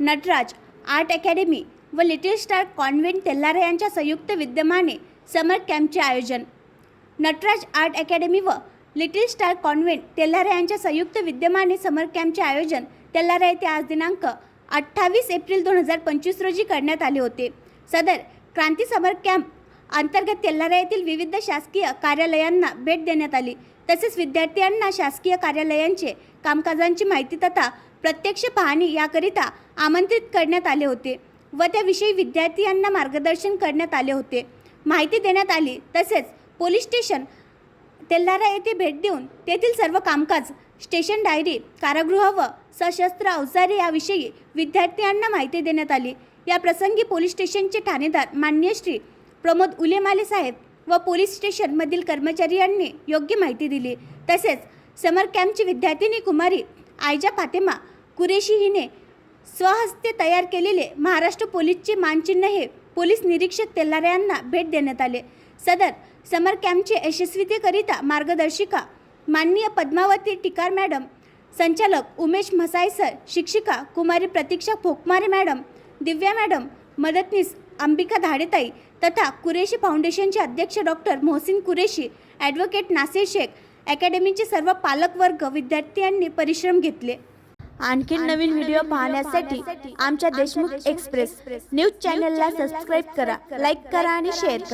Nataraj art academy व little star convent Telhara यांच्या संयुक्त विद्यमाने समर कॅम्पचे आयोजन. नटराज आर्ट अकॅडमी व लिटिल स्टार कॉन्व्हेंट तेल्हारा यांच्या संयुक्त विद्यमाने समर कॅम्पचे आयोजन तेल्हारा येथे आज दिनांक अठ्ठावीस एप्रिल दोन हजार पंचवीस रोजी करण्यात आले होते. सदर क्रांती समर कॅम्प अंतर्गत तेल्लारा येथील विविध शासकीय कार्यालयांना भेट देण्यात आली. तसेच विद्यार्थ्यांना शासकीय कार्यालयांचे कामकाजांची माहिती तथा प्रत्यक्ष पाहणी याकरिता आमंत्रित करण्यात आले होते व त्याविषयी विद्यार्थ्यांना मार्गदर्शन करण्यात आले होते. माहिती देण्यात आली. तसेच पोलीस स्टेशन तेल्हारा येथे भेट देऊन तेथील सर्व कामकाज स्टेशन डायरी कारागृह व सशस्त्र अवजारे याविषयी विद्यार्थ्यांना माहिती देण्यात आली. या प्रसंगी पोलीस स्टेशनचे ठाणेदार मान्य श्री प्रमोद उलेमाले साहेब व पोलीस स्टेशनमधील कर्मचारी यांनी योग्य माहिती दिली. तसेच समर कॅम्पची विद्यार्थिनी कुमारी आयजा फातेमा कुरेशी हिने स्वहस्ते तयार केलेले महाराष्ट्र पोलीसचे मानचिन्ह हे पोलीस निरीक्षक तेल्लारे यांना भेट देण्यात आले. सदर समर कॅम्पचे यशस्वीतेकरिता मार्गदर्शिका माननीय पद्मावती टिकार मॅडम संचालक उमेश म्हसाय सर शिक्षिका कुमारी प्रतीक्षा फोकमारे मॅडम दिव्या मॅडम मदतनीस अंबिका धाडेताई तथा कुरेशी फाउंडेशनचे अध्यक्ष डॉक्टर मोहसिन कुरेशी ॲडव्होकेट नासिर शेख अकॅडमीचे सर्व पालकवर्ग विद्यार्थ्यांनी परिश्रम घेतले. आणखीन नवीन व्हिडिओ पाहण्यासाठी आमच्या देशमुख एक्सप्रेस. न्यूज चॅनलला सबस्क्राईब करा लाईक करा आणि शेअर करा.